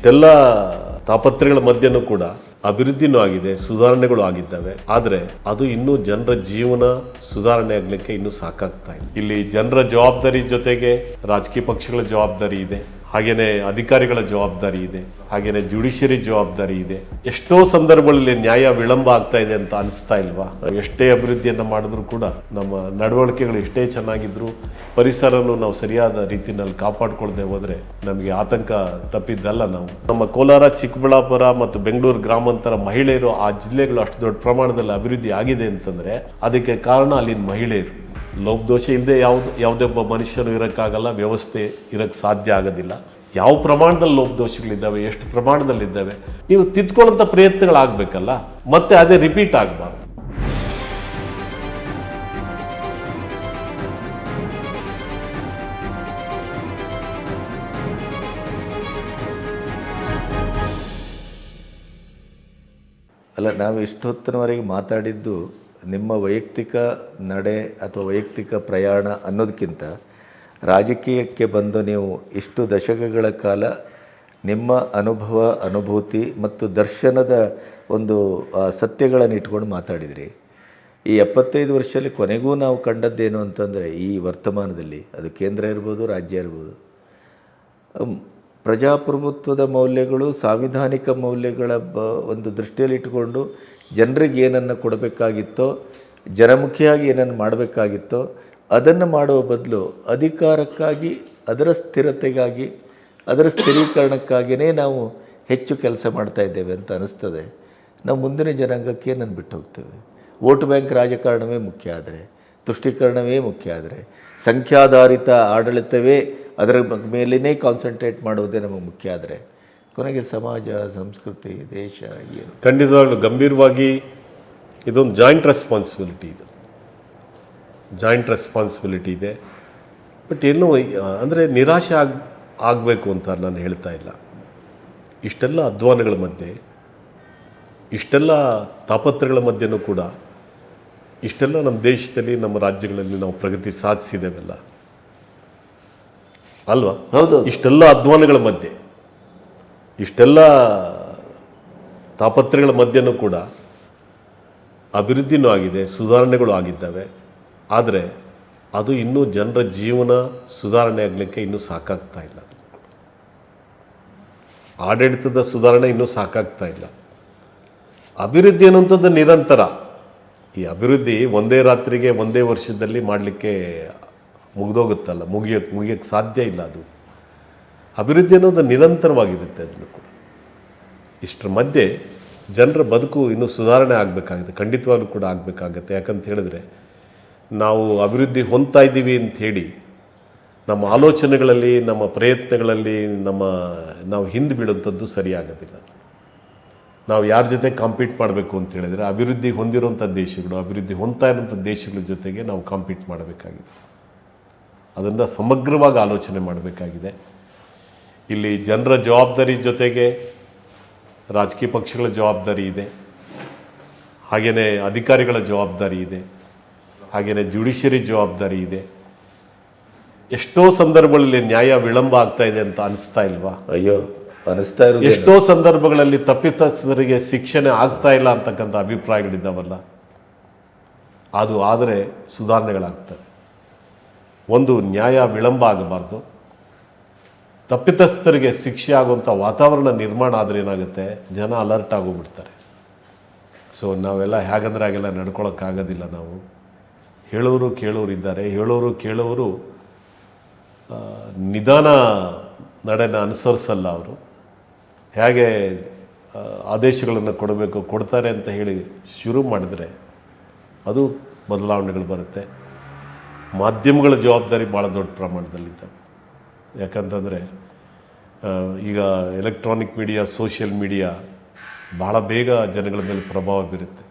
ಇಷ್ಟೆಲ್ಲ ತಾಪತ್ರಗಳ ಮಧ್ಯನೂ ಕೂಡ ಅಭಿವೃದ್ಧಿನೂ ಆಗಿದೆ, ಸುಧಾರಣೆಗಳು ಆಗಿದ್ದಾವೆ. ಆದರೆ ಅದು ಇನ್ನೂ ಜನರ ಜೀವನ ಸುಧಾರಣೆ ಆಗಲಿಕ್ಕೆ ಇನ್ನೂ ಸಾಕಾಗ್ತಾ ಇಲ್ಲ. ಇಲ್ಲಿ ಜನರ ಜವಾಬ್ದಾರಿ ಜೊತೆಗೆ ರಾಜಕೀಯ ಪಕ್ಷಗಳ ಜವಾಬ್ದಾರಿ ಇದೆ. ಹಾಗೇನೆ ಅಧಿಕಾರಿಗಳ ಜವಾಬ್ದಾರಿ ಇದೆ ಹಾಗೆಯೇ ಜುಡಿಷಿಯರಿ ಜವಾಬ್ದಾರಿ ಇದೆ. ಎಷ್ಟೋ ಸಂದರ್ಭಗಳಲ್ಲಿ ನ್ಯಾಯ ವಿಳಂಬ ಆಗ್ತಾ ಇದೆ ಅಂತ ಅನಿಸ್ತಾ ಇಲ್ವಾ? ಎಷ್ಟೇ ಅಭಿವೃದ್ಧಿಯನ್ನು ಮಾಡಿದ್ರು ಕೂಡ ನಮ್ಮ ನಡವಳಿಕೆಗಳು ಎಷ್ಟೇ ಚೆನ್ನಾಗಿದ್ರು ಪರಿಸರನು ನಾವು ಸರಿಯಾದ ರೀತಿನಲ್ಲಿ ಕಾಪಾಡ್ಕೊಳ್ದೆ ಹೋದರೆ ನಮಗೆ ಆತಂಕ ತಪ್ಪಿದ್ದಲ್ಲ ನಾವು. ನಮ್ಮ ಕೋಲಾರ, ಚಿಕ್ಕಬಳ್ಳಾಪುರ ಮತ್ತು ಬೆಂಗಳೂರು ಗ್ರಾಮಾಂತರ ಮಹಿಳೆಯರು ಆ ಜಿಲ್ಲೆಗಳು ಅಷ್ಟು ದೊಡ್ಡ ಪ್ರಮಾಣದಲ್ಲಿ ಅಭಿವೃದ್ಧಿ ಆಗಿದೆ ಅಂತಂದ್ರೆ ಅದಕ್ಕೆ ಕಾರಣ ಅಲ್ಲಿನ ಮಹಿಳೆಯರು. ಲೋಪದೋಷ ಇಲ್ಲದೆ ಯಾವುದು, ಯಾವುದೇ ಒಬ್ಬ ಮನುಷ್ಯನು ಇರೋಕ್ಕಾಗಲ್ಲ, ವ್ಯವಸ್ಥೆ ಇರೋಕ್ಕೆ ಸಾಧ್ಯ ಆಗೋದಿಲ್ಲ. ಯಾವ ಪ್ರಮಾಣದಲ್ಲಿ ಲೋಪದೋಷಗಳಿದ್ದಾವೆ ಎಷ್ಟು ಪ್ರಮಾಣದಲ್ಲಿದ್ದಾವೆ, ನೀವು ತಿದ್ಕೊಳ್ಳೋಂಥ ಪ್ರಯತ್ನಗಳಾಗಬೇಕಲ್ಲ, ಮತ್ತೆ ಅದೇ ರಿಪೀಟ್ ಆಗಬಾರ್ದು. ಅಲ್ಲ, ನಾವು ಇಷ್ಟೊತ್ತಿನವರೆಗೆ ಮಾತಾಡಿದ್ದು ನಿಮ್ಮ ವೈಯಕ್ತಿಕ ನಡೆ ಅಥವಾ ವೈಯಕ್ತಿಕ ಪ್ರಯಾಣ ಅನ್ನೋದಕ್ಕಿಂತ ರಾಜಕೀಯಕ್ಕೆ ಬಂದು ನೀವು ಇಷ್ಟು ದಶಕಗಳ ಕಾಲ ನಿಮ್ಮ ಅನುಭವ, ಅನುಭೂತಿ ಮತ್ತು ದರ್ಶನದ ಒಂದು ಸತ್ಯಗಳನ್ನು ಇಟ್ಕೊಂಡು ಮಾತಾಡಿದಿರಿ. ಈ ಎಪ್ಪತ್ತೈದು ವರ್ಷದಲ್ಲಿ ಕೊನೆಗೂ ನಾವು ಕಂಡದ್ದೇನು ಅಂತಂದರೆ ಈ ವರ್ತಮಾನದಲ್ಲಿ, ಅದು ಕೇಂದ್ರ ಇರ್ಬೋದು, ರಾಜ್ಯ ಇರ್ಬೋದು. ಪ್ರಜಾಪ್ರಭುತ್ವದ ಮೌಲ್ಯಗಳು, ಸಾಂವಿಧಾನಿಕ ಮೌಲ್ಯಗಳ ಒಂದು ದೃಷ್ಟಿಯಲ್ಲಿ ಇಟ್ಟುಕೊಂಡು ಜನರಿಗೆ ಏನನ್ನು ಕೊಡಬೇಕಾಗಿತ್ತೋ, ಜನಮುಖಿಯಾಗಿ ಏನನ್ನು ಮಾಡಬೇಕಾಗಿತ್ತೋ, ಅದನ್ನು ಮಾಡುವ ಬದಲು ಅಧಿಕಾರಕ್ಕಾಗಿ, ಅದರ ಸ್ಥಿರತೆಗಾಗಿ, ಅದರ ಸ್ಥಿರೀಕರಣಕ್ಕಾಗಿಯೇ ನಾವು ಹೆಚ್ಚು ಕೆಲಸ ಮಾಡ್ತಾ ಇದ್ದೇವೆ ಅಂತ ಅನಿಸ್ತದೆ. ನಾವು ಮುಂದಿನ ಜನಾಂಗಕ್ಕೆ ಏನನ್ನು ಬಿಟ್ಟು ಹೋಗ್ತೇವೆ? ವೋಟ್ ಬ್ಯಾಂಕ್ ರಾಜಕಾರಣವೇ ಮುಖ್ಯ ಆದರೆ, ತುಷ್ಟೀಕರಣವೇ ಮುಖ್ಯ ಆದರೆ, ಸಂಖ್ಯಾಧಾರಿತ ಆಡಳಿತವೇ ಅದರ ಮೇಲೇ ಕಾನ್ಸಂಟ್ರೇಟ್ ಮಾಡುವುದೇ ನಮಗೆ ಮುಖ್ಯ ಆದರೆ ಕೊನೆಗೆ ಸಮಾಜ ಸಂಸ್ಕೃತಿ ದೇಶ ಏನು? ಖಂಡಿತವಾಗ್ಲೂ ಗಂಭೀರವಾಗಿ ಇದೊಂದು ಜಾಯಿಂಟ್ ರೆಸ್ಪಾನ್ಸಿಬಿಲಿಟಿ ಇದು. ಜಾಯಿಂಟ್ ರೆಸ್ಪಾನ್ಸಿಬಿಲಿಟಿ ಇದೆ. ಬಟ್ ಏನು ಅಂದರೆ ನಿರಾಶೆ ಆಗ ಆಗಬೇಕು ಅಂತ ನಾನು ಹೇಳ್ತಾ ಇಲ್ಲ. ಇಷ್ಟೆಲ್ಲ ಅಧ್ವಾನಗಳ ಮಧ್ಯೆ ಇಷ್ಟೆಲ್ಲ ತಾಪತ್ರಗಳ ಮಧ್ಯೆನೂ ಕೂಡ ಇಷ್ಟೆಲ್ಲ ನಮ್ಮ ದೇಶದಲ್ಲಿ ನಮ್ಮ ರಾಜ್ಯಗಳಲ್ಲಿ ನಾವು ಪ್ರಗತಿ ಸಾಧಿಸಿದ್ದೇವೆಲ್ಲ ಅಲ್ವಾ? ಹೌದು ಇಷ್ಟೆಲ್ಲ ಅಧ್ವಾನಗಳ ಮಧ್ಯೆ. ಇಷ್ಟೆಲ್ಲ ತಾಪತ್ರಗಳ ಮಧ್ಯೆನೂ ಕೂಡ ಅಭಿವೃದ್ಧಿನೂ ಆಗಿದೆ, ಸುಧಾರಣೆಗಳು ಆಗಿದ್ದಾವೆ. ಆದರೆ ಅದು ಇನ್ನೂ ಜನರ ಜೀವನ ಸುಧಾರಣೆ ಆಗಲಿಕ್ಕೆ ಇನ್ನೂ ಸಾಕಾಗ್ತಾ ಇಲ್ಲ. ಆಡಳಿತದ ಸುಧಾರಣೆ ಇನ್ನೂ ಸಾಕಾಗ್ತಾ ಇಲ್ಲ. ಅಭಿವೃದ್ಧಿ ಅನ್ನುವಂಥದ್ದು ನಿರಂತರ. ಈ ಅಭಿವೃದ್ಧಿ ಒಂದೇ ರಾತ್ರಿಗೆ ಒಂದೇ ವರ್ಷದಲ್ಲಿ ಮಾಡಲಿಕ್ಕೆ ಮುಗಿದೋಗುತ್ತಲ್ಲ ಮುಗಿಯೋಕ್ಕೆ ಮುಗಿಯೋಕ್ಕೆ ಸಾಧ್ಯ ಇಲ್ಲ ಅದು. ಅಭಿವೃದ್ಧಿ ಅನ್ನೋದು ನಿರಂತರವಾಗಿರುತ್ತೆ ಅದನ್ನು ಕೂಡ. ಇಷ್ಟರ ಮಧ್ಯೆ ಜನರ ಬದುಕು ಇನ್ನೂ ಸುಧಾರಣೆ ಆಗಬೇಕಾಗುತ್ತೆ ಖಂಡಿತವಾಗ್ಲೂ ಕೂಡ ಆಗಬೇಕಾಗತ್ತೆ. ಯಾಕಂತ ಹೇಳಿದ್ರೆ, ನಾವು ಅಭಿವೃದ್ಧಿ ಹೊಂದ್ತಾ ಇದ್ದೀವಿ ಅಂತ ಹೇಳಿ, ನಮ್ಮ ಆಲೋಚನೆಗಳಲ್ಲಿ, ನಮ್ಮ ಪ್ರಯತ್ನಗಳಲ್ಲಿ, ನಮ್ಮ, ನಾವು ಹಿಂದೆ ಬೀಳುವಂಥದ್ದು ಸರಿಯಾಗೋದಿಲ್ಲ. ನಾವು ಯಾರ ಜೊತೆ ಕಾಂಪೀಟ್ ಮಾಡಬೇಕು ಅಂತ ಹೇಳಿದರೆ, ಅಭಿವೃದ್ಧಿ ಹೊಂದಿರುವಂಥ ದೇಶಗಳು, ಅಭಿವೃದ್ಧಿ ಹೊಂದ್ತಾ ಇರುವಂಥ ದೇಶಗಳ ಜೊತೆಗೆ ನಾವು ಕಾಂಪೀಟ್ ಮಾಡಬೇಕಾಗಿದೆ. ಅದರಿಂದ ಸಮಗ್ರವಾಗಿ ಆಲೋಚನೆ ಮಾಡಬೇಕಾಗಿದೆ. ಇಲ್ಲಿ ಜನರ ಜವಾಬ್ದಾರಿ ಜೊತೆಗೆ ರಾಜಕೀಯ ಪಕ್ಷಗಳ ಜವಾಬ್ದಾರಿ ಇದೆ. ಹಾಗೆಯೇ ಅಧಿಕಾರಿಗಳ ಜವಾಬ್ದಾರಿ ಇದೆ. ಹಾಗೆಯೇ ಜುಡಿಷಿಯರಿ ಜವಾಬ್ದಾರಿ ಇದೆ. ಎಷ್ಟೋ ಸಂದರ್ಭಗಳಲ್ಲಿ ನ್ಯಾಯ ವಿಳಂಬ ಆಗ್ತಾ ಇದೆ ಅಂತ ಅನಿಸ್ತಾ ಇಲ್ವಾ? ಅಯ್ಯೋ ಅನಿಸ್ತಾ ಇರೋ ಎಷ್ಟೋ ಸಂದರ್ಭಗಳಲ್ಲಿ ತಪ್ಪಿತಸ್ಥರಿಗೆ ಶಿಕ್ಷಣೆ ಆಗ್ತಾ ಇಲ್ಲ ಅಂತಕ್ಕಂಥ ಅಭಿಪ್ರಾಯಗಳಿದ್ದಾವಲ್ಲ? ಅದು ಆದರೆ ಸುಧಾರಣೆಗಳಾಗ್ತವೆ. ಒಂದು ನ್ಯಾಯ ವಿಳಂಬ ಆಗಬಾರ್ದು. ತಪ್ಪಿತಸ್ಥರಿಗೆ ಶಿಕ್ಷೆ ಆಗುವಂಥ ವಾತಾವರಣ ನಿರ್ಮಾಣ ಆದರೆ ಏನಾಗುತ್ತೆ? ಜನ ಅಲರ್ಟ್ ಆಗೋಗ್ಬಿಡ್ತಾರೆ. ಸೊ ನಾವೆಲ್ಲ ಹೇಗಂದ್ರೆ ಹಾಗೆಲ್ಲ ನಡ್ಕೊಳಕ್ಕಾಗೋದಿಲ್ಲ ನಾವು. ಹೇಳೋರು ಕೇಳೋರು ಇದ್ದಾರೆ. ಹೇಳೋರು ಕೇಳೋರು ನಿಧಾನ ನಡೆನ ಅನುಸರಿಸಲ್ಲ ಅವರು. ಹೇಗೆ ಆದೇಶಗಳನ್ನು ಕೊಡಬೇಕು, ಕೊಡ್ತಾರೆ ಅಂತ ಹೇಳಿ ಶುರು ಮಾಡಿದ್ರೆ ಅದು ಬದಲಾವಣೆಗಳು ಬರುತ್ತೆ. ಮಾಧ್ಯಮಗಳ ಜವಾಬ್ದಾರಿ ಭಾಳ ದೊಡ್ಡ ಪ್ರಮಾಣದಲ್ಲಿದ್ದಾವೆ. ಯಾಕಂತಂದರೆ ಈಗ ಎಲೆಕ್ಟ್ರಾನಿಕ್ ಮೀಡಿಯಾ ಸೋಷಿಯಲ್ ಮೀಡಿಯಾ ಭಾಳ ಬೇಗ ಜನಗಳ ಮೇಲೆ ಪ್ರಭಾವ ಬೀರುತ್ತೆ.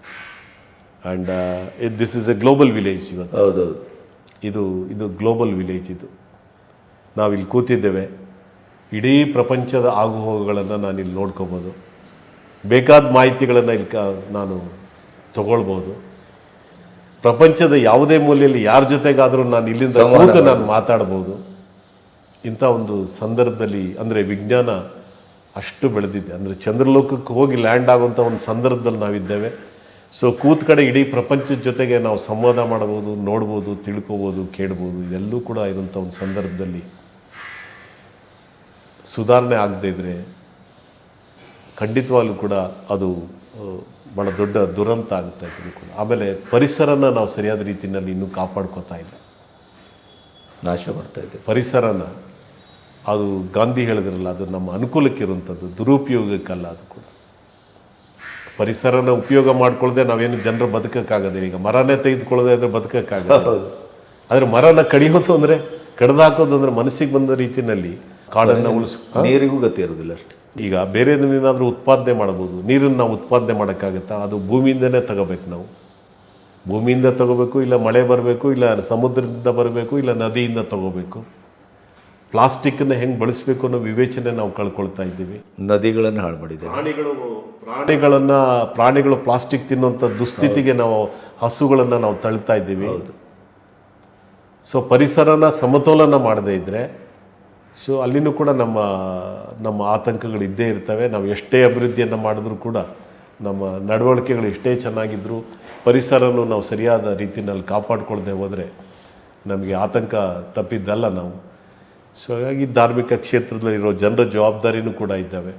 And this is a global village ಇವತ್ತು. ಹೌದು ಇದು ಇದು ಗ್ಲೋಬಲ್ ವಿಲೇಜ್ ಇದು. ನಾವಿಲ್ಲಿ ಕೂತಿದ್ದೇವೆ. ಇಡೀ ಪ್ರಪಂಚದ ಆಗುಹೋಗುಗಳನ್ನು ನಾನು ಇಲ್ಲಿ ನೋಡ್ಕೋಬೋದು. ಬೇಕಾದ ಮಾಹಿತಿಗಳನ್ನು ಇಲ್ಲಿ ಕ ನಾನು ತಗೊಳ್ಬೋದು. ಪ್ರಪಂಚದ ಯಾವುದೇ ಮೂಲೆಯಲ್ಲಿ ಯಾರ ಜೊತೆಗಾದರೂ ನಾನು ಇಲ್ಲಿಂದ ನಾನು ಮಾತಾಡ್ಬೋದು. ಇಂಥ ಒಂದು ಸಂದರ್ಭದಲ್ಲಿ ಅಂದರೆ ವಿಜ್ಞಾನ ಅಷ್ಟು ಬೆಳೆದಿದೆ. ಅಂದರೆ ಚಂದ್ರಲೋಕಕ್ಕೆ ಹೋಗಿ ಲ್ಯಾಂಡ್ ಆಗುವಂಥ ಒಂದು ಸಂದರ್ಭದಲ್ಲಿ ನಾವಿದ್ದೇವೆ. ಸೊ ಕೂತ್ ಕಡೆ ಇಡೀ ಪ್ರಪಂಚದ ಜೊತೆಗೆ ನಾವು ಸಂವಾದ ಮಾಡ್ಬೋದು ನೋಡ್ಬೋದು ತಿಳ್ಕೊಬೋದು ಕೇಳ್ಬೋದು ಇದೆಲ್ಲೂ ಕೂಡ ಇರುವಂಥ ಒಂದು ಸಂದರ್ಭದಲ್ಲಿ ಸುಧಾರಣೆ ಆಗದೇ ಇದ್ದರೆ ಖಂಡಿತವಾಗ್ಲೂ ಕೂಡ ಅದು ಭಾಳ ದೊಡ್ಡ ದುರಂತ ಆಗುತ್ತೆ ಕೂಡ. ಆಮೇಲೆ ಪರಿಸರನ ನಾವು ಸರಿಯಾದ ರೀತಿಯಲ್ಲಿ ಇನ್ನೂ ಕಾಪಾಡ್ಕೋತಾ ಇಲ್ಲ. ನಾಶ ಮಾಡ್ತಾ ಇದ್ದೆ ಪರಿಸರನ ಅದು ಗಾಂಧಿ ಹೇಳಿದ್ರಲ್ಲ ಅದು ನಮ್ಮ ಅನುಕೂಲಕ್ಕೆ ಇರುವಂಥದ್ದು ದುರುಪಯೋಗಕ್ಕಲ್ಲ ಅದು ಕೂಡ. ಪರಿಸರನ ಉಪಯೋಗ ಮಾಡ್ಕೊಳ್ಳದೆ ನಾವೇನು ಜನರು ಬದುಕೋಕ್ಕಾಗೋದಿಲ್ಲ. ಈಗ ಮರನೇ ತೆಗೆದುಕೊಳ್ಳದೆ ಅಂದರೆ ಬದುಕಕ್ಕಾಗಲ್ಲ ಆದರೆ ಮರನ ಕಡಿಯೋದು ಅಂದರೆ ಕಡ್ದಾಕೋದು ಅಂದರೆ ಮನಸ್ಸಿಗೆ ಬಂದ ರೀತಿಯಲ್ಲಿ ಕಾಡನ್ನು ಉಳಿಸ್ ನೀರಿಗೂ ಗತಿ ಇರೋದಿಲ್ಲ ಅಷ್ಟೇ. ಈಗ ಬೇರೆದನ್ನೇನಾದರೂ ಉತ್ಪಾದನೆ ಮಾಡ್ಬೋದು ನೀರನ್ನು ನಾವು ಉತ್ಪಾದನೆ ಮಾಡೋಕ್ಕಾಗತ್ತಾ? ಅದು ಭೂಮಿಯಿಂದನೇ ತಗೋಬೇಕು ನಾವು. ಭೂಮಿಯಿಂದ ತಗೋಬೇಕು ಇಲ್ಲ ಮಳೆ ಬರಬೇಕು ಇಲ್ಲ ಸಮುದ್ರದಿಂದ ಬರಬೇಕು ಇಲ್ಲ ನದಿಯಿಂದ ತಗೋಬೇಕು. ಪ್ಲಾಸ್ಟಿಕ್ಕನ್ನು ಹೆಂಗೆ ಬಳಸಬೇಕು ಅನ್ನೋ ವಿವೇಚನೆ ನಾವು ಕಳ್ಕೊಳ್ತಾ ಇದ್ದೀವಿ. ನದಿಗಳನ್ನು ಹಾಳು ಮಾಡಿದೆ. ಪ್ರಾಣಿಗಳು ಪ್ರಾಣಿಗಳನ್ನು ಪ್ರಾಣಿಗಳು ಪ್ಲಾಸ್ಟಿಕ್ ತಿನ್ನುವಂಥ ದುಸ್ಥಿತಿಗೆ ನಾವು ಹಸುಗಳನ್ನು ನಾವು ತಳ್ತಾ ಇದ್ದೀವಿ. ಸೊ ಪರಿಸರನ ಸಮತೋಲನ ಮಾಡದೇ ಇದ್ದರೆ ಸೊ ಅಲ್ಲಿನೂ ಕೂಡ ನಮ್ಮ ನಮ್ಮ ಆತಂಕಗಳು ಇದ್ದೇ ಇರ್ತವೆ. ನಾವು ಎಷ್ಟೇ ಅಭಿವೃದ್ಧಿಯನ್ನು ಮಾಡಿದ್ರೂ ಕೂಡ ನಮ್ಮ ನಡವಳಿಕೆಗಳು ಎಷ್ಟೇ ಚೆನ್ನಾಗಿದ್ದರೂ ಪರಿಸರನೂ ನಾವು ಸರಿಯಾದ ರೀತಿಯಲ್ಲಿ ಕಾಪಾಡ್ಕೊಳ್ದೆ ಹೋದರೆ ನಮಗೆ ಆತಂಕ ತಪ್ಪಿದ್ದಲ್ಲ ನಾವು. ಸೊ ಹಾಗಾಗಿ ಧಾರ್ಮಿಕ ಕ್ಷೇತ್ರದಲ್ಲಿರೋ ಜನರ ಜವಾಬ್ದಾರಿನೂ ಕೂಡ ಇದ್ದಾವೆ.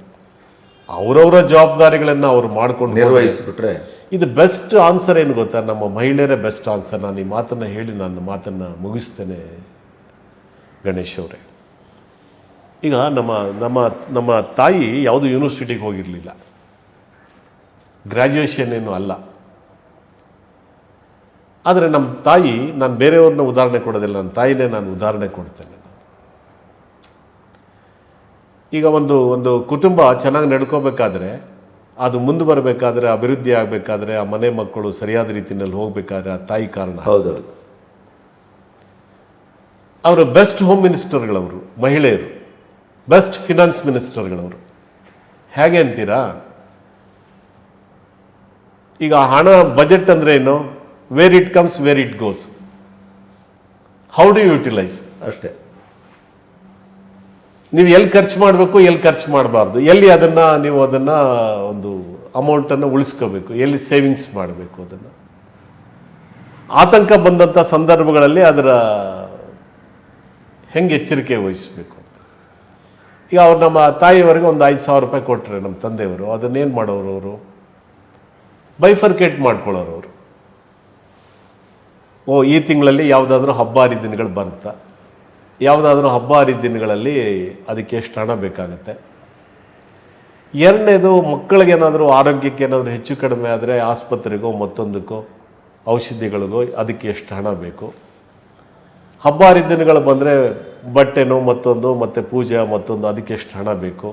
ಅವರವರ ಜವಾಬ್ದಾರಿಗಳನ್ನು ಅವ್ರು ಮಾಡ್ಕೊಂಡು ನಿರ್ವಹಿಸ್ಬಿಟ್ರೆ ಇದು ಬೆಸ್ಟ್ ಆನ್ಸರ್ ಏನು ಗೊತ್ತಾ? ನಮ್ಮ ಮಹಿಳೆಯರೇ ಬೆಸ್ಟ್ ಆನ್ಸರ್ ನಾನು ಈ ಮಾತನ್ನು ಹೇಳಿ ನನ್ನ ಮಾತನ್ನು ಮುಗಿಸ್ತೇನೆ ಗಣೇಶ್ ಅವರೇ. ಈಗ ನಮ್ಮ ನಮ್ಮ ನಮ್ಮ ತಾಯಿ ಯಾವುದು ಯೂನಿವರ್ಸಿಟಿಗೆ ಹೋಗಿರಲಿಲ್ಲ. ಗ್ರ್ಯಾಜುಯೇಷನ್ ಏನು ಅಲ್ಲ. ಆದರೆ ನಮ್ಮ ತಾಯಿ ನಾನು ಬೇರೆಯವ್ರನ್ನ ಉದಾಹರಣೆ ಕೊಡೋದಿಲ್ಲ. ನನ್ನ ತಾಯಿನೇ ನಾನು ಉದಾಹರಣೆ ಕೊಡ್ತೇನೆ. ಈಗ ಒಂದು ಒಂದು ಕುಟುಂಬ ಚೆನ್ನಾಗಿ ನಡ್ಕೋಬೇಕಾದ್ರೆ ಅದು ಮುಂದೆ ಬರಬೇಕಾದ್ರೆ ಅಭಿವೃದ್ಧಿ ಆಗಬೇಕಾದ್ರೆ ಆ ಮನೆ ಮಕ್ಕಳು ಸರಿಯಾದ ರೀತಿಯಲ್ಲಿ ಹೋಗಬೇಕಾದ್ರೆ ಆ ತಾಯಿ ಕಾರಣ. ಹೌದೌದು. ಅವರು ಬೆಸ್ಟ್ ಹೋಮ್ ಮಿನಿಸ್ಟರ್ಗಳವರು ಮಹಿಳೆಯರು. ಬೆಸ್ಟ್ ಫಿನಾನ್ಸ್ ಮಿನಿಸ್ಟರ್ಗಳವರು. ಹೇಗೆ ಅಂತೀರಾ? ಈಗ ಹಣ ಬಜೆಟ್ ಅಂದ್ರೆ ಏನು? Where it comes where it goes how do utilise ಅಷ್ಟೇ. ನೀವು ಎಲ್ಲಿ ಖರ್ಚು ಮಾಡಬೇಕು, ಎಲ್ಲಿ ಖರ್ಚು ಮಾಡಬಾರ್ದು. ಎಲ್ಲಿ ಅದನ್ನು ನೀವು ಅದನ್ನು ಒಂದು ಅಮೌಂಟನ್ನು ಉಳಿಸ್ಕೋಬೇಕು, ಎಲ್ಲಿ ಸೇವಿಂಗ್ಸ್ ಮಾಡಬೇಕು ಅದನ್ನು. ಆತಂಕ ಬಂದಂಥ ಸಂದರ್ಭಗಳಲ್ಲಿ ಅದರ ಹೆಂಗೆ ಎಚ್ಚರಿಕೆ ವಹಿಸಬೇಕು ಈಗ ಅವ್ರು ನಮ್ಮ ತಾಯಿಯವರೆಗೆ ಒಂದು ಐದು ಸಾವಿರ ರೂಪಾಯಿ ಕೊಟ್ಟರೆ ನಮ್ಮ ತಂದೆಯವರು ಅದನ್ನೇನು ಮಾಡೋರು ಅವರು? ಬೈಫರ್ಕೇಟ್ ಮಾಡ್ಕೊಳ್ಳೋರು ಅವರು. ಓ, ಈ ತಿಂಗಳಲ್ಲಿ ಯಾವುದಾದ್ರೂ ಹಬ್ಬ ಹರಿದಿನಗಳು ಬರುತ್ತಾ? ಯಾವುದಾದ್ರೂ ಹಬ್ಬ ಹರಿದಿನಗಳಲ್ಲಿ ಅದಕ್ಕೆ ಎಷ್ಟು ಹಣ ಬೇಕಾಗುತ್ತೆ? ಎರಡನೇದು ಮಕ್ಕಳಿಗೇನಾದರೂ ಆರೋಗ್ಯಕ್ಕೆ ಏನಾದರೂ ಹೆಚ್ಚು ಕಡಿಮೆ ಆದರೆ ಆಸ್ಪತ್ರೆಗೋ, ಮತ್ತೊಂದಕ್ಕೋ, ಔಷಧಿಗಳಿಗೋ ಅದಕ್ಕೆ ಎಷ್ಟು ಹಣ ಬೇಕು? ಹಬ್ಬ ಹರಿದಿನಗಳು ಬಂದರೆ ಬಟ್ಟೆನೋ, ಮತ್ತೊಂದು, ಮತ್ತು ಪೂಜೆ, ಮತ್ತೊಂದು, ಅದಕ್ಕೆ ಎಷ್ಟು ಹಣ ಬೇಕು?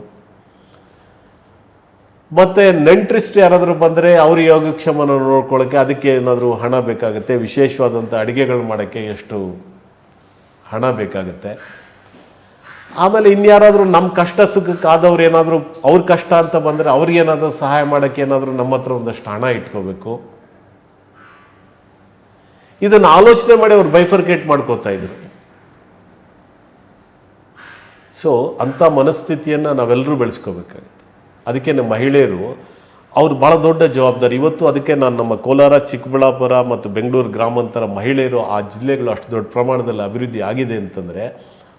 ಮತ್ತು ನೆಂಟ್ರಿಸ್ಟ್ ಯಾರಾದರೂ ಬಂದರೆ ಅವ್ರ ಯೋಗಕ್ಷೇಮನ ನೋಡ್ಕೊಳ್ಳೋಕ್ಕೆ ಅದಕ್ಕೆ ಏನಾದರೂ ಹಣ ಬೇಕಾಗುತ್ತೆ? ವಿಶೇಷವಾದಂಥ ಅಡುಗೆಗಳು ಮಾಡೋಕ್ಕೆ ಎಷ್ಟು ಹಣ ಬೇಕಾಗುತ್ತೆ. ಆಮೇಲೆ ಇನ್ಯಾರಾದರೂ ನಮ್ಮ ಕಷ್ಟ ಸುಖಕ್ಕೆ ಆದವ್ರು ಏನಾದರೂ, ಅವ್ರ ಕಷ್ಟ ಅಂತ ಬಂದರೆ ಅವ್ರಿಗೇನಾದರೂ ಸಹಾಯ ಮಾಡೋಕ್ಕೆ ಏನಾದರೂ ನಮ್ಮ ಹತ್ರ ಒಂದಷ್ಟು ಹಣ ಇಟ್ಕೋಬೇಕು. ಇದನ್ನು ಆಲೋಚನೆ ಮಾಡಿ ಅವ್ರು ಬೈಫರ್ಕೇಟ್ ಮಾಡ್ಕೋತಾ ಇದ್ರು. ಸೊ ಅಂಥ ಮನಸ್ಥಿತಿಯನ್ನು ನಾವೆಲ್ಲರೂ ಬೆಳೆಸ್ಕೋಬೇಕಾಗುತ್ತೆ. ಅದಕ್ಕೆ ನಮ್ಮ ಮಹಿಳೆಯರು ಅವ್ರು ಭಾಳ ದೊಡ್ಡ ಜವಾಬ್ದಾರಿ. ಇವತ್ತು ಅದಕ್ಕೆ ನಾನು ನಮ್ಮ ಕೋಲಾರ, ಚಿಕ್ಕಬಳ್ಳಾಪುರ ಮತ್ತು ಬೆಂಗಳೂರು ಗ್ರಾಮಾಂತರ ಮಹಿಳೆಯರು ಆ ಜಿಲ್ಲೆಗಳು ಅಷ್ಟು ದೊಡ್ಡ ಪ್ರಮಾಣದಲ್ಲಿ ಅಭಿವೃದ್ಧಿ ಆಗಿದೆ ಅಂತಂದರೆ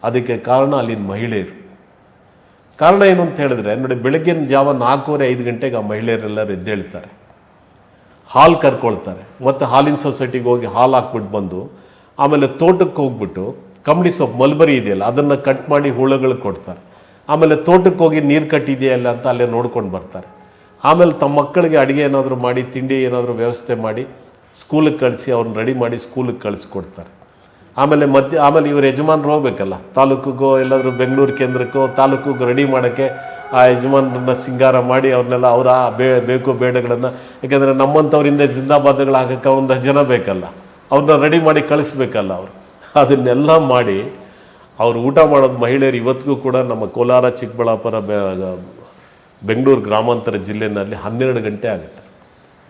ಅದಕ್ಕೆ ಕಾರಣ ಅಲ್ಲಿನ ಮಹಿಳೆಯರು. ಕಾರಣ ಏನು ಅಂತ ಹೇಳಿದ್ರೆ, ನೋಡಿ ಬೆಳಗ್ಗಿನ ಜಾವ ನಾಲ್ಕೂವರೆ ಐದು ಗಂಟೆಗೆ ಆ ಮಹಿಳೆಯರೆಲ್ಲರೂ ಎದ್ದೇಳ್ತಾರೆ. ಹಾಲು ಕರ್ಕೊಳ್ತಾರೆ. ಮತ್ತು ಹಾಲಿನ ಸೊಸೈಟಿಗೆ ಹೋಗಿ ಹಾಲು ಹಾಕ್ಬಿಟ್ಟು ಬಂದು, ಆಮೇಲೆ ತೋಟಕ್ಕೆ ಹೋಗ್ಬಿಟ್ಟು, ಕಂಬಳಿ ಸೊಪ್ಪು, ಮಲ್ಬರಿ ಇದೆಯಲ್ಲ, ಅದನ್ನು ಕಟ್ ಮಾಡಿ ಹುಳುಗಳು ಕೊಡ್ತಾರೆ. ಆಮೇಲೆ ತೋಟಕ್ಕೆ ಹೋಗಿ ನೀರು ಕಟ್ಟಿದೆಯಲ್ಲ ಅಂತ ಅಲ್ಲೇ ನೋಡ್ಕೊಂಡು ಬರ್ತಾರೆ. ಆಮೇಲೆ ತಮ್ಮ ಮಕ್ಕಳಿಗೆ ಅಡುಗೆ ಏನಾದರೂ ಮಾಡಿ, ತಿಂಡಿ ಏನಾದರೂ ವ್ಯವಸ್ಥೆ ಮಾಡಿ, ಸ್ಕೂಲಿಗೆ ಕಳಿಸಿ, ಅವ್ರನ್ನ ರೆಡಿ ಮಾಡಿ ಸ್ಕೂಲಿಗೆ ಕಳಿಸ್ಕೊಡ್ತಾರೆ. ಆಮೇಲೆ ಮಧ್ಯ, ಆಮೇಲೆ ಇವ್ರ ಯಜಮಾನ್ರು ಹೋಗ್ಬೇಕಲ್ಲ, ತಾಲೂಕಿಗೋ, ಎಲ್ಲಾದರೂ ಬೆಂಗಳೂರು ಕೇಂದ್ರಕ್ಕೋ, ತಾಲೂಕಿಗೆ ರೆಡಿ ಮಾಡೋಕ್ಕೆ ಆ ಯಜಮಾನ್ರನ್ನ ಸಿಂಗಾರ ಮಾಡಿ ಅವ್ರನ್ನೆಲ್ಲ ಅವರ ಬೇ, ಬೇಕು ಬೇಡಗಳನ್ನು, ಯಾಕೆಂದರೆ ನಮ್ಮಂಥವ್ರಿಂದ ಜಿಂದಾಬಾದ್ಗಳು ಹಾಕೋಕ್ಕೆ ಒಂದು ಜನ ಬೇಕಲ್ಲ, ಅವ್ರನ್ನ ರೆಡಿ ಮಾಡಿ ಕಳಿಸ್ಬೇಕಲ್ಲ ಅವರು. ಅದನ್ನೆಲ್ಲ ಮಾಡಿ, ಅವ್ರು ಊಟ ಮಾಡೋದು ಮಹಿಳೆಯರು ಇವತ್ತಿಗೂ ಕೂಡ ನಮ್ಮ ಕೋಲಾರ, ಚಿಕ್ಕಬಳ್ಳಾಪುರ ಬೆಂಗಳೂರು ಗ್ರಾಮಾಂತರ ಜಿಲ್ಲೆಯಲ್ಲಿ ಹನ್ನೆರಡು ಗಂಟೆ ಆಗುತ್ತೆ.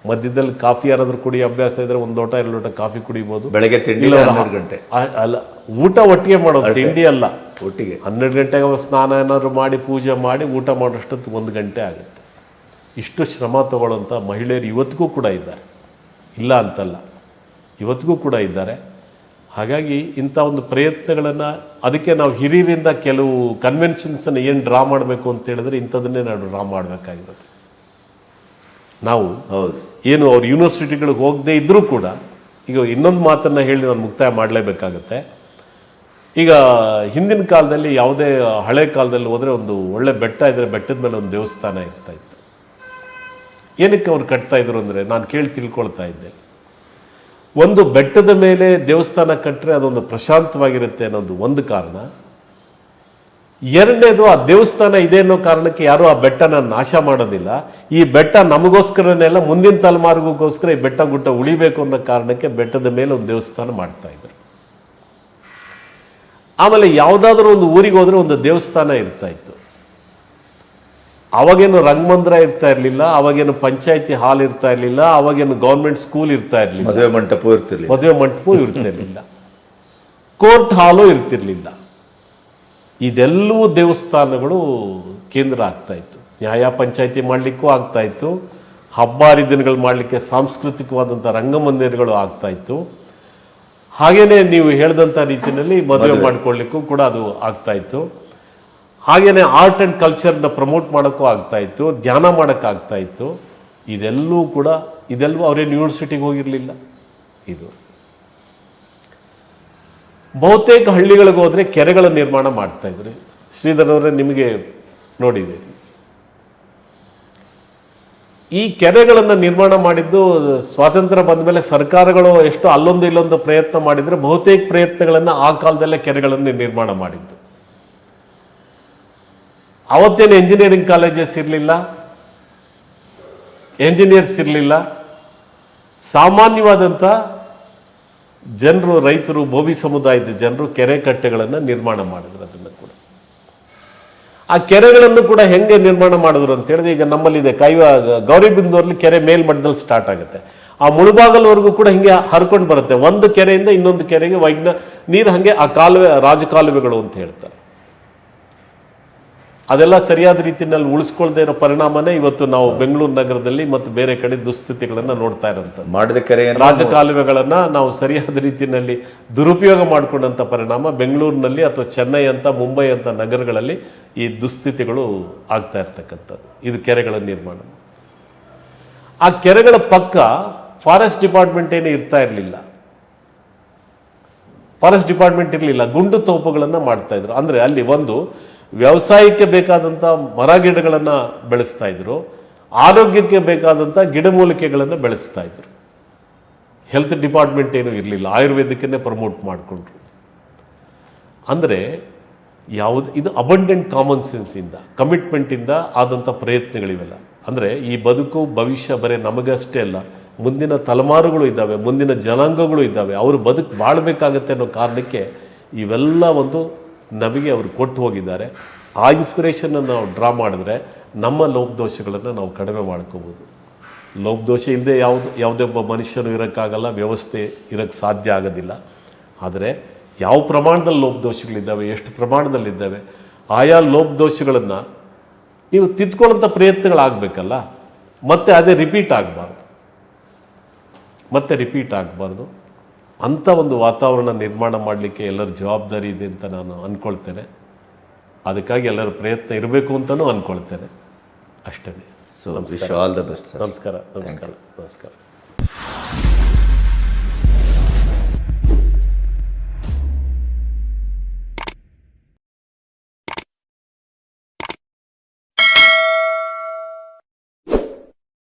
ಮಧ್ಯದಲ್ಲಿ ಕಾಫಿ ಯಾರಾದರೂ ಕುಡಿಯೋ ಅಭ್ಯಾಸ ಇದ್ರೆ ಒಂದು ಲೋಟ ಎರಡು ಲೋಟ ಕಾಫಿ ಕುಡಿಬೋದು. ಬೆಳಗ್ಗೆ ತಿಂಡಿ ಗಂಟೆ. ಅಲ್ಲ ಊಟ ಒಟ್ಟಿಗೆ ಮಾಡೋದು ತಿಂಡಿ ಅಲ್ಲ. ಒಟ್ಟಿಗೆ. ಹನ್ನೆರಡು ಗಂಟೆಗೆ ಅವ್ರು ಸ್ನಾನ ಏನಾದರೂ ಮಾಡಿ ಪೂಜೆ ಮಾಡಿ ಊಟ ಮಾಡೋಷ್ಟೊತ್ತು ಒಂದು ಗಂಟೆ ಆಗುತ್ತೆ. ಇಷ್ಟು ಶ್ರಮ ತಗೊಳ್ಳೋಂಥ ಮಹಿಳೆಯರು ಇವತ್ತಿಗೂ ಕೂಡ ಇದ್ದಾರೆ. ಇಲ್ಲ ಅಂತಲ್ಲ. ಇವತ್ತಿಗೂ ಕೂಡ ಇದ್ದಾರೆ. ಹಾಗಾಗಿ ಇಂಥ ಒಂದು ಪ್ರಯತ್ನಗಳನ್ನು ಅದಕ್ಕೆ ನಾವು ಹಿರಿಯರಿಂದ ಕೆಲವು ಕನ್ವೆನ್ಷನ್ಸನ್ನು ಏನು ಡ್ರಾ ಮಾಡಬೇಕು ಅಂತ ಹೇಳಿದ್ರೆ ಇಂಥದನ್ನೇ ನಾವು ಡ್ರಾ ಮಾಡಬೇಕಾಗಿರುತ್ತೆ. ನಾವು ಹೌದು. ಏನು ಅವ್ರ ಯೂನಿವರ್ಸಿಟಿಗಳಿಗೆ ಹೋಗದೇ ಇದ್ದರೂ ಕೂಡ ಈಗ ಇನ್ನೊಂದು ಮಾತನ್ನು ಹೇಳಿ ನಾನು ಮುಕ್ತಾಯ ಮಾಡಲೇಬೇಕಾಗತ್ತೆ. ಈಗ ಹಿಂದಿನ ಕಾಲದಲ್ಲಿ ಯಾವುದೇ ಹಳೆ ಕಾಲದಲ್ಲಿ ಹೋದರೆ ಒಂದು ಒಳ್ಳೆ ಬೆಟ್ಟ ಇದ್ದರೆ ಬೆಟ್ಟದ ಮೇಲೆ ಒಂದು ದೇವಸ್ಥಾನ ಇರ್ತಾ ಇತ್ತು. ಏನಕ್ಕೆ ಅವ್ರು ಕಟ್ತಾ ಇದ್ರು ಅಂದರೆ ನಾನು ಕೇಳಿ ತಿಳ್ಕೊಳ್ತಾ ಇದ್ದೆ. ಒಂದು ಬೆಟ್ಟದ ಮೇಲೆ ದೇವಸ್ಥಾನ ಕಟ್ಟರೆ ಅದೊಂದು ಪ್ರಶಾಂತವಾಗಿರುತ್ತೆ ಅನ್ನೋದು ಒಂದು ಕಾರಣ. ಎರಡನೇದು ಆ ದೇವಸ್ಥಾನ ಇದೆ ಅನ್ನೋ ಕಾರಣಕ್ಕೆ ಯಾರು ಆ ಬೆಟ್ಟನ ನಾಶ ಮಾಡೋದಿಲ್ಲ. ಈ ಬೆಟ್ಟ ನಮಗೋಸ್ಕರನೆಲ್ಲ ಮುಂದಿನ ತಲೆಮಾರಿಗೋಸ್ಕರ ಈ ಬೆಟ್ಟ ಗುಟ್ಟ ಉಳಿಬೇಕು ಅನ್ನೋ ಕಾರಣಕ್ಕೆ ಬೆಟ್ಟದ ಮೇಲೆ ಒಂದು ದೇವಸ್ಥಾನ ಮಾಡ್ತಾ ಇದ್ರು. ಆಮೇಲೆ ಯಾವುದಾದ್ರೂ ಒಂದು ಊರಿಗೆ ಹೋದ್ರೆ ಒಂದು ದೇವಸ್ಥಾನ ಇರ್ತಾ ಇತ್ತು. ಅವಾಗೇನು ರಂಗಮಂದಿರ ಇರ್ತಾ ಇರಲಿಲ್ಲ ಅವಾಗೇನು ಪಂಚಾಯತಿ ಹಾಲ್ ಇರ್ತಾ ಇರಲಿಲ್ಲ ಅವಾಗೇನು ಗೌರ್ಮೆಂಟ್ ಸ್ಕೂಲ್ ಇರ್ತಾ ಇರಲಿಲ್ಲ. ಮದುವೆ ಮಂಟಪ ಇರ್ತಿರ್ಲಿಲ್ಲ. ಮದುವೆ ಮಂಟಪವೂ ಇರ್ತಿರ್ಲಿಲ್ಲ. ಕೋರ್ಟ್ ಹಾಲು ಇರ್ತಿರ್ಲಿಲ್ಲ. ಇದೆಲ್ಲವೂ ದೇವಸ್ಥಾನಗಳು ಕೇಂದ್ರ ಆಗ್ತಾ ಇತ್ತು. ನ್ಯಾಯ ಪಂಚಾಯತಿ ಮಾಡಲಿಕ್ಕೂ ಆಗ್ತಾ ಇತ್ತು. ಹಬ್ಬ ಹರಿದಿನಗಳು ಮಾಡಲಿಕ್ಕೆ ಸಾಂಸ್ಕೃತಿಕವಾದಂಥ ರಂಗಮಂದಿರಗಳು ಆಗ್ತಾ ಇತ್ತು. ಹಾಗೇನೆ ನೀವು ಹೇಳಿದಂಥ ರೀತಿಯಲ್ಲಿ ಮದುವೆ. ಮಾಡಿಕೊಳ್ಳಿಕ್ಕೂ ಕೂಡ ಅದು ಆಗ್ತಾ ಇತ್ತು. ಹಾಗೇನೆ ಆರ್ಟ್ ಆ್ಯಂಡ್ ಕಲ್ಚರ್ನ ಪ್ರಮೋಟ್ ಮಾಡೋಕ್ಕೂ ಆಗ್ತಾ ಇತ್ತು, ಧ್ಯಾನ ಮಾಡೋಕ್ಕಾಗ್ತಾ ಇತ್ತು. ಇದೆಲ್ಲವೂ ಕೂಡ, ಇದೆಲ್ಲವೂ ಅವ್ರೇನು ಯೂನಿವರ್ಸಿಟಿಗೆ ಹೋಗಿರಲಿಲ್ಲ. ಇದು ಬಹುತೇಕ ಹಳ್ಳಿಗಳಿಗೆ ಹೋದರೆ ಕೆರೆಗಳ ನಿರ್ಮಾಣ ಮಾಡ್ತಾ ಇದ್ರು. ಶ್ರೀಧರ್ ಅವರೇ, ನಿಮಗೆ ನೋಡಿದ್ದೀರಿ ಈ ಕೆರೆಗಳನ್ನು ನಿರ್ಮಾಣ ಮಾಡಿದ್ದು ಸ್ವಾತಂತ್ರ್ಯ ಬಂದ ಮೇಲೆ ಸರ್ಕಾರಗಳು ಎಷ್ಟು ಅಲ್ಲೊಂದು ಇಲ್ಲೊಂದು ಪ್ರಯತ್ನ ಮಾಡಿದರೆ ಬಹುತೇಕ ಪ್ರಯತ್ನಗಳನ್ನು ಆ ಕಾಲದಲ್ಲೇ ಕೆರೆಗಳನ್ನು ನಿರ್ಮಾಣ ಮಾಡಿದ್ದು. ಅವತ್ತೇನು ಎಂಜಿನಿಯರಿಂಗ್ ಕಾಲೇಜಸ್ ಇರಲಿಲ್ಲ ಎಂಜಿನಿಯರ್ಸ್ ಇರಲಿಲ್ಲ ಸಾಮಾನ್ಯವಾದಂಥ ಜನರು, ರೈತರು, ಭೋವಿ ಸಮುದಾಯದ ಜನರು ಕೆರೆ ಕಟ್ಟೆಗಳನ್ನು ನಿರ್ಮಾಣ ಮಾಡಿದ್ರು ಅದನ್ನು ಕೂಡ. ಆ ಕೆರೆಗಳನ್ನು ಕೂಡ ಹೆಂಗೆ ನಿರ್ಮಾಣ ಮಾಡಿದ್ರು ಅಂತ ಹೇಳಿದ್ರೆ, ಈಗ ನಮ್ಮಲ್ಲಿದೆ ಕೈವ ಗೌರಿಬಿಂದೂರಲ್ಲಿ ಕೆರೆ ಮೇಲ್ಮಟ್ಟದಲ್ಲಿ ಸ್ಟಾರ್ಟ್ ಆಗುತ್ತೆ. ಆ ಮುಳುಬಾಗಲ್ವರೆಗೂ ಕೂಡ ಹಿಂಗೆ ಹರ್ಕೊಂಡು ಬರುತ್ತೆ. ಒಂದು ಕೆರೆಯಿಂದ ಇನ್ನೊಂದು ಕೆರೆಗೆ ವೈಜ್ಞಾನ ನೀರು ಹಾಗೆ ಆ ಕಾಲುವೆ, ರಾಜಕಾಲುವೆಗಳು ಅಂತ ಹೇಳ್ತಾರೆ. ಅದೆಲ್ಲ ಸರಿಯಾದ ರೀತಿಯಲ್ಲಿ ಉಳಿಸ್ಕೊಳ್ದೇ ಇರೋ ಪರಿಣಾಮನೇ ಇವತ್ತು ನಾವು ಬೆಂಗಳೂರು ನಗರದಲ್ಲಿ ಮತ್ತು ಬೇರೆ ಕಡೆ ದುಸ್ಥಿತಿಗಳನ್ನು ನೋಡ್ತಾ ಇರೋಂಥ ಮಾಡಿದ ಕರೆ ರಾಜಕಾಲುವೆಗಳನ್ನು ನಾವು ಸರಿಯಾದ ರೀತಿಯಲ್ಲಿ ದುರುಪಯೋಗ ಮಾಡಿಕೊಂಡಂಥ ಪರಿಣಾಮ ಬೆಂಗಳೂರಿನಲ್ಲಿ ಅಥವಾ ಚೆನ್ನೈ ಅಂತ ಮುಂಬೈ ಅಂತ ನಗರಗಳಲ್ಲಿ ಈ ದುಸ್ಥಿತಿಗಳು ಆಗ್ತಾ ಇರ್ತಕ್ಕಂಥದ್ದು. ಇದು ಕೆರೆಗಳ ನಿರ್ಮಾಣ. ಆ ಕೆರೆಗಳ ಪಕ್ಕ ಫಾರೆಸ್ಟ್ ಡಿಪಾರ್ಟ್ಮೆಂಟ್ ಏನು ಇರ್ತಾ ಇರಲಿಲ್ಲ. ಫಾರೆಸ್ಟ್ ಡಿಪಾರ್ಟ್ಮೆಂಟ್ ಇರಲಿಲ್ಲ. ಗುಂಡು ತೋಪುಗಳನ್ನು ಮಾಡ್ತಾ ಇದ್ರು. ಅಂದರೆ ಅಲ್ಲಿ ಒಂದು ವ್ಯವಸಾಯಕ್ಕೆ ಬೇಕಾದಂಥ ಮರ ಗಿಡಗಳನ್ನು ಬೆಳೆಸ್ತಾ ಇದ್ರು, ಆರೋಗ್ಯಕ್ಕೆ ಬೇಕಾದಂಥ ಗಿಡಮೂಲಿಕೆಗಳನ್ನು ಬೆಳೆಸ್ತಾ ಇದ್ರು. ಹೆಲ್ತ್ ಡಿಪಾರ್ಟ್ಮೆಂಟ್ ಏನೂ ಇರಲಿಲ್ಲ, ಆಯುರ್ವೇದಕ್ಕನ್ನೇ ಪ್ರಮೋಟ್ ಮಾಡಿಕೊಂಡ್ರು. ಅಂದರೆ ಯಾವುದು, ಇದು ಅಬಂಡೆಂಟ್ ಕಾಮನ್ ಸೆನ್ಸಿಂದ ಕಮಿಟ್ಮೆಂಟಿಂದ ಆದಂಥ ಪ್ರಯತ್ನಗಳಿವೆಲ್ಲ. ಅಂದರೆ ಈ ಬದುಕು, ಭವಿಷ್ಯ ಬರೀ ನಮಗಷ್ಟೇ ಅಲ್ಲ, ಮುಂದಿನ ತಲೆಮಾರುಗಳು ಇದ್ದಾವೆ, ಮುಂದಿನ ಜನಾಂಗಗಳು ಇದ್ದಾವೆ, ಅವರು ಬದುಕು ಬಾಳಬೇಕಾಗತ್ತೆ ಅನ್ನೋ ಕಾರಣಕ್ಕೆ ಇವೆಲ್ಲ ಒಂದು ನಮಗೆ ಅವರು ಕೊಟ್ಟು ಹೋಗಿದ್ದಾರೆ. ಆ ಇನ್ಸ್ಪಿರೇಷನ್ನ ನಾವು ಡ್ರಾ ಮಾಡಿದ್ರೆ ನಮ್ಮ ಲೋಪದೋಷಗಳನ್ನು ನಾವು ಕಡಿಮೆ ಮಾಡ್ಕೋಬೋದು. ಲೋಪದೋಷ ಇಲ್ಲದೆ ಯಾವುದು, ಯಾವುದೇ ಒಬ್ಬ ಮನುಷ್ಯನು ಇರೋಕ್ಕಾಗಲ್ಲ, ವ್ಯವಸ್ಥೆ ಇರೋಕ್ಕೆ ಸಾಧ್ಯ ಆಗೋದಿಲ್ಲ. ಆದರೆ ಯಾವ ಪ್ರಮಾಣದಲ್ಲಿ ಲೋಪದೋಷಗಳಿದ್ದಾವೆ ಎಷ್ಟು ಪ್ರಮಾಣದಲ್ಲಿದ್ದಾವೆ, ಆಯಾ ಲೋಪದೋಷಗಳನ್ನು ನೀವು ತಿದ್ಕೊಳ್ಳೋಂಥ ಪ್ರಯತ್ನಗಳಾಗಬೇಕಲ್ಲ. ಮತ್ತೆ ಅದೇ ರಿಪೀಟ್ ಆಗಬಾರ್ದು. ಮತ್ತೆ ರಿಪೀಟ್ ಆಗಬಾರ್ದು. ಅಂಥ ಒಂದು ವಾತಾವರಣ ನಿರ್ಮಾಣ ಮಾಡಲಿಕ್ಕೆ ಎಲ್ಲರ ಜವಾಬ್ದಾರಿ ಇದೆ ಅಂತ ನಾನು ಅಂದ್ಕೊಳ್ತೇನೆ ಅದಕ್ಕಾಗಿ ಎಲ್ಲರ ಪ್ರಯತ್ನ ಇರಬೇಕು ಅಂತಲೂ ಅಂದ್ಕೊಳ್ತೇನೆ ಅಷ್ಟೇ. ಸೊ ಆಲ್ ದ ಬೆಸ್ಟ್ ನಮಸ್ಕಾರ. ನಮಸ್ಕಾರ. ನಮಸ್ಕಾರ.